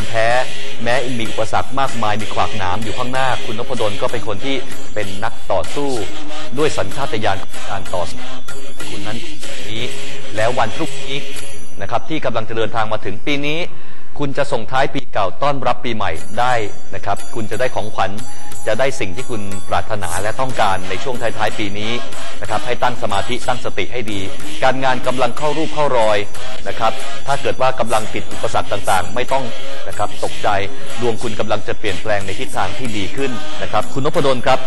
อมแพ้ แม้มีอุปสรรคมากมายมีขวากหนามอยู่ข้างหน้า คุณนพดลก็เป็นคนที่เป็นนักต่อสู้ ด้วยสัญชาตญาณการต่อสู้คุณนั้นนี้ แล้ววันพรุ่งนี้นะครับที่กำลังจะเดินทางมาถึงปีนี้ คุณจะส่งท้ายปีเก่าต้อนรับปีใหม่ได้นะครับ คุณจะได้ของขวัญ จะได้สิ่งที่คุณปรารถนาและต้องการในช่วงท้ายๆปีนี้นะครับให้ตั้งสมาธิตั้งสติให้ดี การงานกำลังเข้ารูปเข้ารอยนะครับถ้าเกิดว่ากำลังติดอุปสรรคต่างๆ ไม่ต้องนะครับตกใจดวงคุณกำลังจะเปลี่ยนแปลงในทิศทางที่ดีขึ้นนะครับคุณนพดลครับ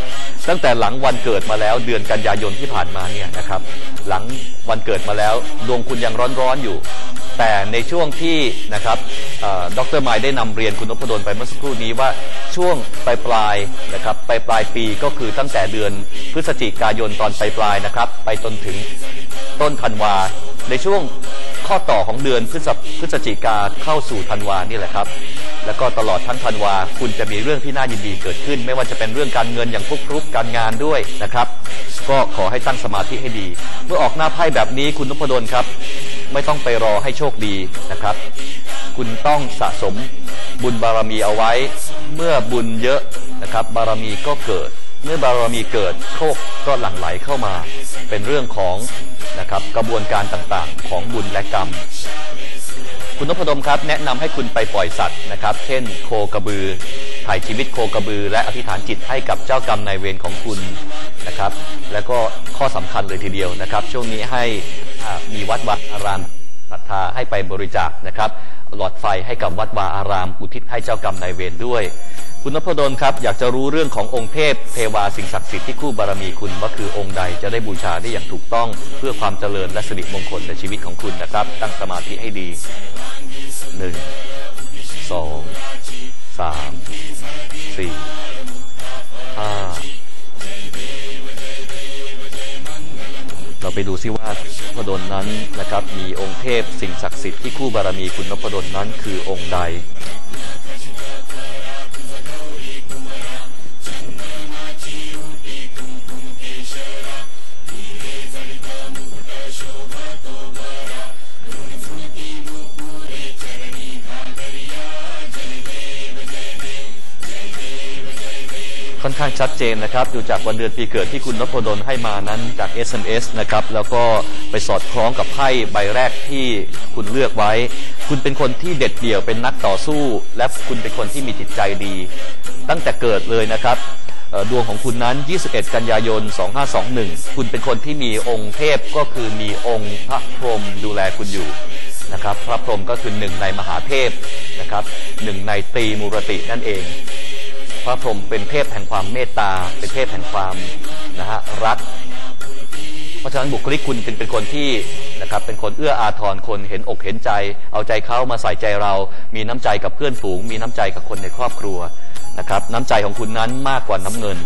ตั้งแต่หลังวันเกิดมาแล้วเดือนกันยายนที่ผ่านมาเนี่ยนะครับหลังวันเกิดมาแล้ว ดวงคุณยังร้อนๆอยู่ แต่ในช่วงที่นะครับดรไมล์ได้นำเรียนคุณนพดลไปเมื่อสักครู่นี้ว่าช่วงปลายปลายๆนะครับปลายปลายปีก็คือตั้งแต่เดือนพฤศจิกายนตอนปลายปลายนะครับ ไปจนถึงต้นธันวาในช่วง ข้อต่อของเดือนพฤศพฤศจิกาเข้าสู่ธันวานี่แหละครับ แล้วก็ตลอดทั้งธันวาคุณจะมีเรื่องที่น่ายินดีเกิดขึ้น ไม่ว่าจะเป็นเรื่องการเงินอย่างฟุกรุกการงานด้วยนะครับ ก็ขอให้ตั้งสมาธิให้ดี เมื่อออกหน้าไพ่แบบนี้คุณนพดลครับ ไม่ต้องไปรอให้โชคดีนะครับ คุณต้องสะสมบุญบารมีเอาไว้ เมื่อบุญเยอะนะครับ บารมีก็เกิดเมื่อบารมีเกิดโชคก็หลั่งไหลเข้ามา เป็นเรื่องของ นะครับ กระบวนการต่างๆ ของบุญและกรรม คุณนพดลครับ แนะนำให้คุณไปปล่อยสัตว์นะครับ เช่น โคกระบือถ่ายชีวิตโคกระบือ และอธิษฐานจิตให้กับเจ้ากรรมนายเวรของคุณนะครับ แล้วก็ข้อสำคัญเลยทีเดียวนะครับ ช่วงนี้ให้มีวัดวาอารามศรัทธาให้ไปบริจาคนะครับ หลอดไฟให้กับวัดวาอาราม อุทิศให้เจ้ากรรมนายเวรด้วย คุณนพดลครับ อยากจะรู้เรื่องขององค์เทพเทวาสิ่งศักดิ์สิทธิ์ที่คู่บารมีคุณว่าคือองค์ใดจะได้บูชาได้อย่างถูกต้อง เพื่อความเจริญและสิริมงคลในชีวิตของคุณนะครับ ตั้งสมาธิให้ดีหนึ่งสองสามสี่ห้าเราไปดูซิว่านพดลนั้นนะครับ มีองค์เทพสิ่งศักดิ์สิทธิ์ที่คู่บารมีคุณนพดลนั้นคือองค์ใด ข้างชัดเจนนะครับดูจากวันเดือนปีเกิดที่คุณนพดลให้มานั้นจาก SMS นะครับแล้วก็ไปสอดคล้องกับไพ่ใบแรกที่คุณเลือกไว้ คุณเป็นคนที่เด็ดเดี่ยวเป็นนักต่อสู้ และคุณเป็นคนที่มีจิตใจดี ตั้งแต่เกิดเลยนะครับดวงของคุณนั้น 21 กันยายน 2521 คุณเป็นคนที่มีองค์เทพก็คือมีองค์พระพรหมดูแลคุณอยู่นะครับ พระพรหมก็คือหนึ่งในมหาเทพนะครับหนึ่งในตรีมูรตินั่นเอง พระพรหมเป็นเทพแห่งความเมตตา เป็นเทพแห่งความนะฮะรัก เพราะฉะนั้นบุคลิกคุณจึงเป็นคนที่นะครับเป็นคนเอื้ออาทรคนเห็นอกเห็นใจ เอาใจเขามาใส่ใจเรา มีน้ำใจกับเพื่อนฝูง มีน้ำใจกับคนในครอบครัวนะครับน้ำใจของคุณนั้นมากกว่าน้ำเงิน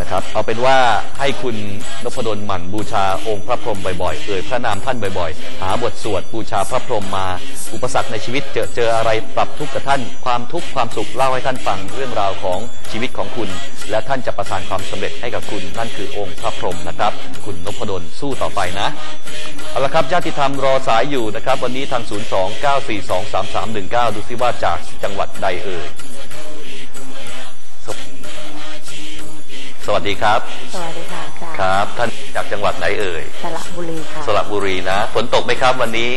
นะครับ เอาเป็นว่าให้คุณนพดลหมั่นบูชาองค์พระพรหมบ่อยๆ เอ่ยพระนามท่านบ่อยๆ หาบทสวดบูชาพระพรหมมา อุปสรรคในชีวิตเจอเจออะไรปรับทุกข์กับท่าน ความทุกข์ความสุขเล่าให้ท่านฟังเรื่องราวของชีวิตของคุณ และท่านจะประสานความสำเร็จให้กับคุณ นั่นคือองค์พระพรหมนะครับ คุณนพดลสู้ต่อไปนะเอาละครับญาติธรรมรอสายอยู่นะครับ วันนี้ทาง 029423319 ดูซิว่าจากจังหวัดใดเอ่ย สวัสดีครับ สวัสดีค่ะอาจารย์ครับ ท่านจากจังหวัดไหนเอ่ย สระบุรีค่ะ สระบุรีนะ ฝนตกไหมครับวันนี้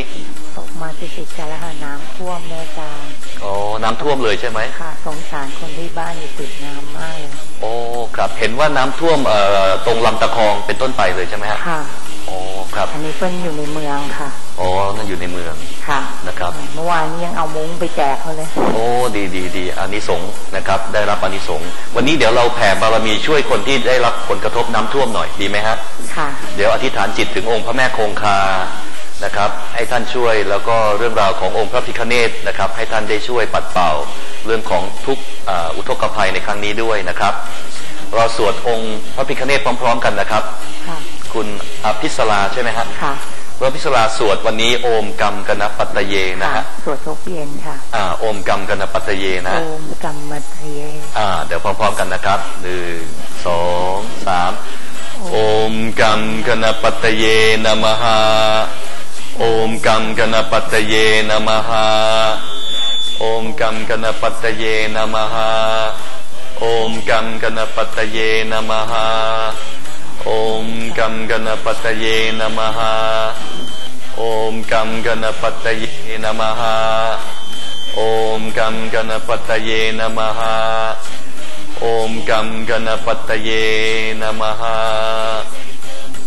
ตกมาติดติดๆกันแล้วค่ะน้ำท่วมแม่อาจารย์อ๋อ น้ำท่วมเลยใช่ไหมค่ะ สงสารคนที่บ้านอยู่ติดน้ำมากเลย โอ้ ครับ เห็นว่าน้ำท่วมเอ่อตรงลำตะคองเป็นต้นไปเลยใช่ไหมฮะค่ะ อ๋อ ครับ อันนี้เป็นอยู่ในเมืองค่ะอ๋อ นั่นอยู่ในเมือง ค่ะ นะครับ เมื่อวานนี้ยังเอามุ้งไปแจกเขาเลย โอ้ ดีดีดีอานิสงส์นะครับ ได้รับอานิสงส์วันนี้เดี๋ยวเราแผ่บารมีช่วยคนที่ได้รับผลกระทบน้ำท่วมหน่อยดีไหมฮะ ค่ะ เดี๋ยวอธิษฐานจิตถึงองค์พระแม่คงคา นะครับ ให้ท่านช่วยแล้วก็เรื่องราวขององค์พระพิฆเนศนะครับ ให้ท่านได้ช่วยปัดเป่า เรื่องของทุกข์อ่าอุทกภัยในครั้งนี้ด้วยนะครับ เราสวดองค์พระพิฆเนศพร้อม ๆ กันนะครับค่ะคุณอภิสราใช่ไหมฮะค่ะ พระพิศราสวดวันนี้โอมกรรมกนปัตตเยนะค่ะฮะสวดทุกเย็นค่ะอ่าโอมกรรมกนปัตตเยนะโอมกรรมเทยอ่าเดี๋ยวพร้อมๆกันนะครับหนึ่งสองสามโอมกัมกนปัตตเยนะมหาโอมกัมกนปัตตเยนะมหาโอโอมกัมกนปัตตเยนะมหาโอมกัมกนปัตตเยนะมหาโอมกัมกนปัตตเยนะมหาโอมกัมกนปัตตเยนะมหาโอมกัมกนปัตตเยนะมหา โอมกัมกนปัตตเยนะมหา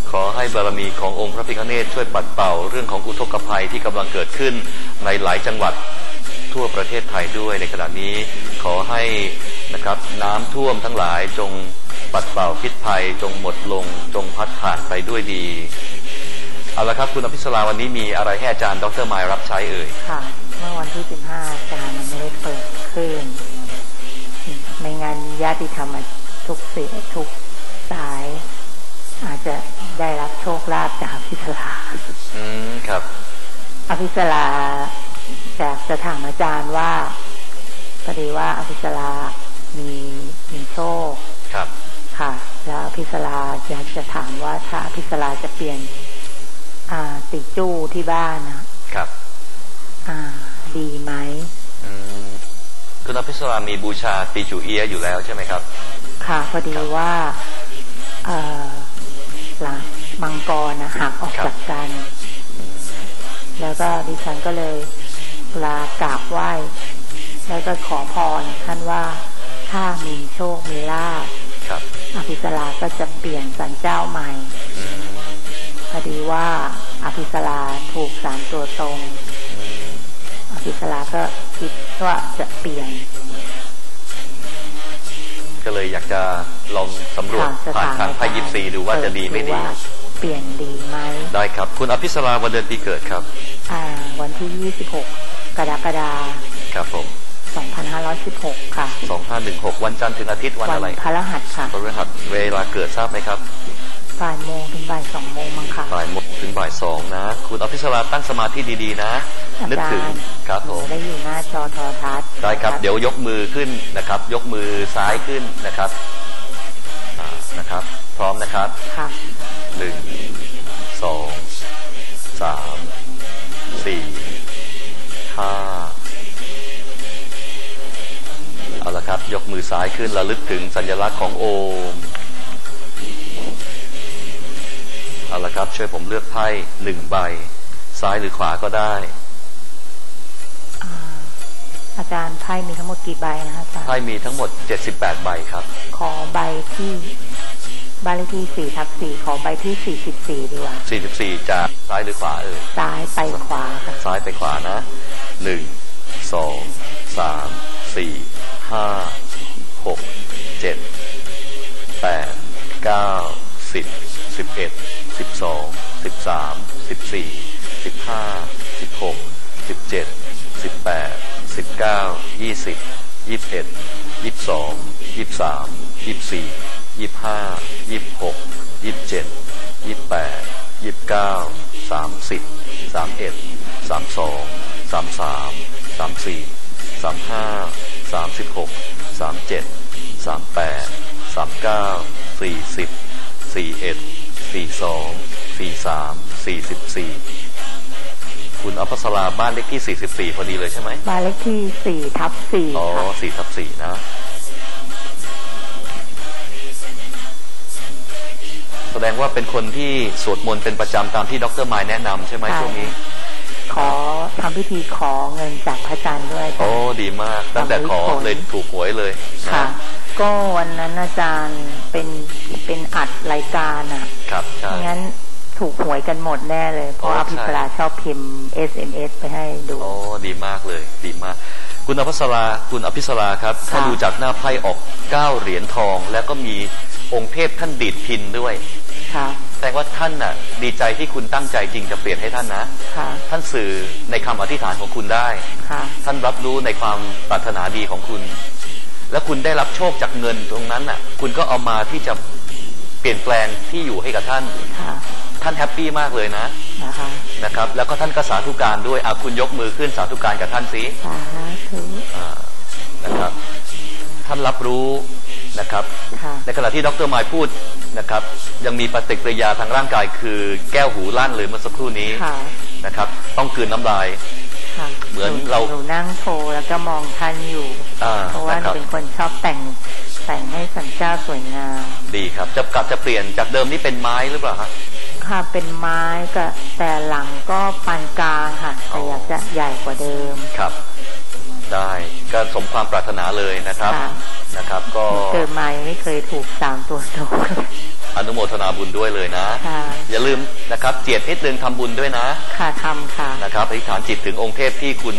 ขอให้บารมีขององค์พระพิฆเนศช่วยปัดเป่าเรื่องของอุทกภัยที่กำลังเกิดขึ้นในหลายจังหวัดทั่วประเทศไทยด้วยในขณะนี้ขอให้นะครับน้ำท่วมทั้งหลายจง ปัดเป่าพิษภัยจงหมดลงจงพัดผ่านไปด้วยดี เอาละครับคุณอภิสราวันนี้มีอะไรให้อาจารย์ดรมายรับใช้เอ่ย ค่ะ เมื่อวันที่ 15 อาจารย์มันไม่ได้เปิดคลื่นไม่งั้นญาติธรรมทุกเสียทุกสาย อาจจะได้รับโชคลาภจากอภิสราอืมครับ อภิสราจากจะถามอาจารย์ว่าพอดีว่าอภิสรามีมีโชคค รับค่ะแล้วอภิสราอยากจะถามว่าถ้าอภิสราจะเปลี่ยน อ่าติจู้ที่บ้านนะครับ อ่า ดีไหมอืมคุณอภิสรามีบูชาปีจูเอียะอยู่แล้วใช่ไหมครับ ค่ะ พอดีว่าเอ่อหลังมังกรนะหักออกครับจากกัน แล้วก็ดิฉันก็เลยเวลากราบไหว้ แล้วก็ขอพรท่านว่าถ้ามีโชคมีลาภครับ อภิสราก็จะเปลี่ยนสันเจ้าใหม่อืมพอดีว่าอภิสราถูกสามตัวตรง อภิสราก็คิดว่าจะเปลี่ยน ก็เลยอยากจะลองสำรวจค่ะผ่านทางไพ่ยิปซีดูว่าจะดีไม่ดีว่าเปลี่ยนดีไหม ได้ครับ คุณอภิสราวันเดือนปีเกิดครับ อ่า วันที่26กรกฎาครับผมคม 2516 ค่ะ 2516 วันจันทร์ถึงอาทิตย์วันอะไรพฤหัสค่ะพฤหัสเวลาเกิดทราบไหมครับบ่ายโมงถึงบ่ายสองโมงมั้งค่ะบ่ายโมงถึงบ่ายสองนะ คุณอภิสราตั้งสมาธิดีๆนะอานึกจารถึงย์ครับหผนูมได้อยู่หน้าจอโทรทัศน์ได้ครับ เดี๋ยวยกมือขึ้นนะครับ ยกมือซ้ายขึ้นนะครับอ่านะครับ พร้อมนะครับค่ะหนึ่งสองสาม ยกมือซ้ายขึ้นระลึกถึงสัญลักษณ์ของโอมเอาละครับ ช่วยผมเลือกไพ่หนึ่งใบ ซ้ายหรือขวาก็ได้อ่าอาจารย์ไพ่มีทั้งหมดกี่ใบนะคะอาจารย์ไพ่มีทั้งหมด 78 ใบครับ ขอใบที่บ้านเลขที่สี่ทับสี่ขอใบที่สี่สิบสี่ดีกว่า44จากซ้ายหรือขวาเอ่ยซ้ายไปขวาค่ะซ้ายไปขวานะหนึ่งสองสามสี่ ห้าหกเจ็ดแปดเก้าสิบสิบเอ็ดสิบสองสิบสามสิบสี่สิบห้าสิบหกสิบเจ็ดสิบแปดสิบเก้ายี่สิบยี่สิบเอ็ดยี่สิบสองยี่สิบสามยี่สิบสี่ยี่สิบห้ายี่สิบหกยี่สิบเจ็ดยี่สิบแปดยี่สิบเก้าสามสิบสามเอ็ดสามสองสามสามสามสี่สามห้า สามสิบหกสามเจ็ดสามแปดสามเก้าสี่สิบสี่เอ็ดสี่สองสี่สามสี่สิบสี่คุณอภัสราบ้านเลขที่ 44 พอดีเลยใช่ไหมบ้านเลขที่สี่ทับสี่อ๋อค่ะสี่ทับสี่นะ แสดงว่าเป็นคนที่สวดมนต์เป็นประจำตามที่ดรมายแนะนำใช่ไหมช่วงนี้ ขอทำพิธีขอเงินจากพระอาจารย์ด้วยโอ้ค่ะดีมาก ตั้งแต่ขอเลยถูกหวยเลยนะค่ะ ก็วันนั้นอาจารย์เป็นเป็นอัดรายการอะ ครับใช่งั้นถูกหวยกันหมดแน่เลย เพราะโอ้ว่าพิใช่ศราชอบพิมพ์ SMS ไปให้ดูโอ้ดีมากเลย ดีมากคุณอภิสราคุณอภิสราครับ ถ้าค่ะดูจากหน้าไพ่ออกเก้าเหรียญทอง แล้วก็มีองค์เทพท่านดีดพินด้วยค่ะแส ดงว่าท่านน่ะดีใจที่คุณตั้งใจจริงจะเปลี่ยนให้ท่านนะ ค่ะ ท่านสื่อในคำอธิษฐานของคุณได้ ค่ะ ท่านรับรู้ในความปรารถนาดีของคุณ และคุณได้รับโชคจากเงินตรงนั้นน่ะ คุณก็เอามาที่จะเปลี่ยนแปลงที่อยู่ให้กับท่าน ค่ะ ท่านแฮปปี้มากเลยนะ นะคะ นะครับ แล้วก็ท่านก็สาธุการด้วยอะคุณยกมือขึ้นสาธุการกับท่านสิสาธุอ่านะครับ ท่านรับรู้ นะครับค่ะในขณะที่ดรมายพูดนะครับยังมีปฏิกิริยาทางร่างกายคือแก้วหูลั่นเลยเมื่อสักครู่นี้ค่ะนะครับต้องกลืนน้ำลายค่ะเหมือนเราหนูนั่งโทรแล้วก็มองท่านอยู่อ่าเพราะว่านะหคนูรับเป็นคนชอบแต่งแต่งให้สันเจ้าสวยงามดีครับ จะกลับจะเปลี่ยนจากเดิมนี่เป็นไม้หรือเปล่าครับค่ะเป็นไม้ก็แต่หลังก็ปานกลางค่ะแต่อยากจะใหญ่กว่าเดิมครับ ได้ก็สมความปรารถนาเลยนะครับค่ะนะครับ ก็เกิดมายังไม่เคยถูกสามตัวตรงอนุโมทนาบุญด้วยเลยนะค่ะอย่าลืมนะครับเจียดนิดนึงทำบุญด้วยนะ ค่ะทำค่ะนะครับอธิษฐานจิตถึงองค์เทพที่คุณ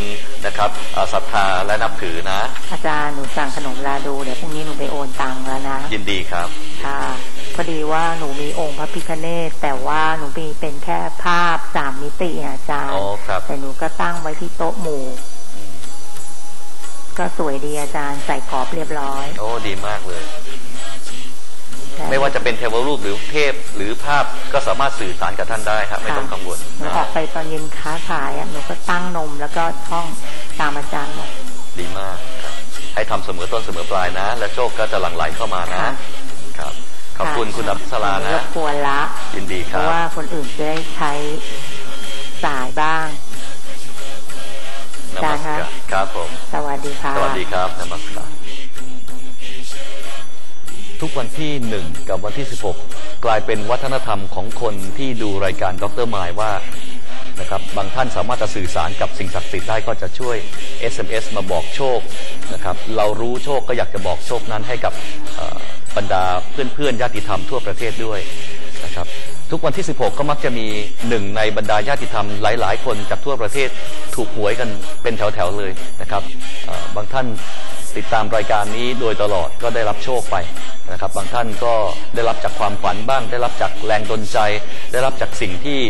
นะครับเอ่อศรัทธาและนับถือนะ อาจารย์หนูสั่งขนมลาดูเดี๋ยวพรุ่งนี้หนูไปโอนตังค์แล้วนะ ยินดีครับค่ะพอดีว่าหนูมีองค์พระพิฆเนศแต่ว่าหนูมีเป็นแค่ภาพสามมิติอะอาจารย์อ๋อครับแต่หนูก็ตั้งไว้ที่โต๊ะหมู่ ก็สวยดีอาจารย์ใส่กรอบเรียบร้อย โอ้ดีมากเลยแต่ไม่ว่าจะเป็นเทวรูปหรือเทพหรือภาพก็สามารถสื่อสารกับท่านได้ครับ ไม่ต้องกังวลหนูนะออกไปตอนเย็นค้าขายอะหนูก็ตั้งนมแล้วก็ท่องตามอาจารย์หมดดีมากครับให้ทำเสมอต้นเสมอปลายนะ และโชคก็จะหลั่งไหลเข้ามานะค่ะครับขอบคุณคุณอภิสราหนะรบกวนละยินดีเพครัราะบว่าคนอื่นจะได้ใช้สายบ้าง นมัสการครับผมสวัสดีค่ะสวัสดีครับนมัสการทุกวันที่ 1 กับวันที่ 16 กลายเป็นวัฒนธรรมของคนที่ดูรายการดรมายว่านะครับบางท่านสามารถจะสื่อสารกับสิ่งศักดิ์สิทธิ์ได้ก็จะช่วย SMS มาบอกโชคนะครับเรารู้โชคก็อยากจะบอกโชคนั้นให้กับเอ่อบรรดาเพื่อนๆญาติธรรมทั่วประเทศด้วยนะครับ ทุกวันที่ 16 ก็มักจะมีหนึ่งในบรรดาญาติธรรมหลาย ๆ คนจากทั่วประเทศถูกหวยกันเป็นแถว ๆ เลยนะครับบางท่านติดตามรายการนี้โดยตลอดก็ได้รับโชคไปนะครับ บางท่านก็ได้รับจากความฝันบ้าง ได้รับจากแรงดลใจ ได้รับจากสิ่งที่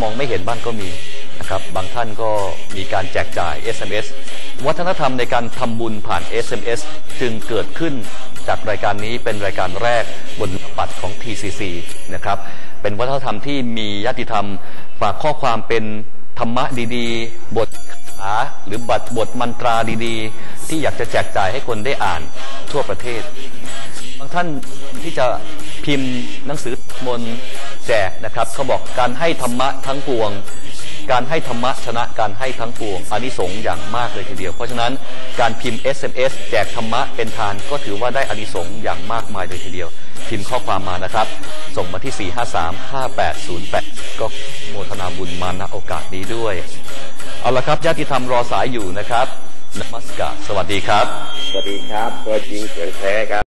มองไม่เห็นบ้างก็มีนะครับบางท่านก็มีการแจกจ่าย SMS วัฒนธรรมในการทำบุญผ่าน SMS จึงเกิดขึ้น จากรายการนี้เป็นรายการแรกบนปัดของ TCC นะครับ เป็นวัฒนธรรมที่มีญาติธรรม ฝากข้อความเป็นธรรมะดีๆ บทหาหรือบัตรบทมันตราดีๆ ที่อยากจะแจกจ่ายให้คนได้อ่านทั่วประเทศ บางท่านที่จะพิมพ์หนังสือมนแจกนะครับเขาบอกการให้ธรรมะทั้งปวง การให้ธรรมะชนะการให้ทั้งปวงอานิสงส์อย่างมากเลยทีเดียว เพราะฉะนั้นการพิมพ์ SMS แจกธรรมะเป็นทานก็ถือว่าได้อานิสงส์อย่างมากมายเลยทีเดียว พิมพ์ข้อความมานะครับ ส่งมาที่ 4535808 ก็โมทนาบุญมาณโอกาสนี้ด้วย เอาละครับญาติธรรมรอสายอยู่นะครับนมัสการสวัสดีครับ สวัสดีครับตัวจริงเสียงแท้ครับ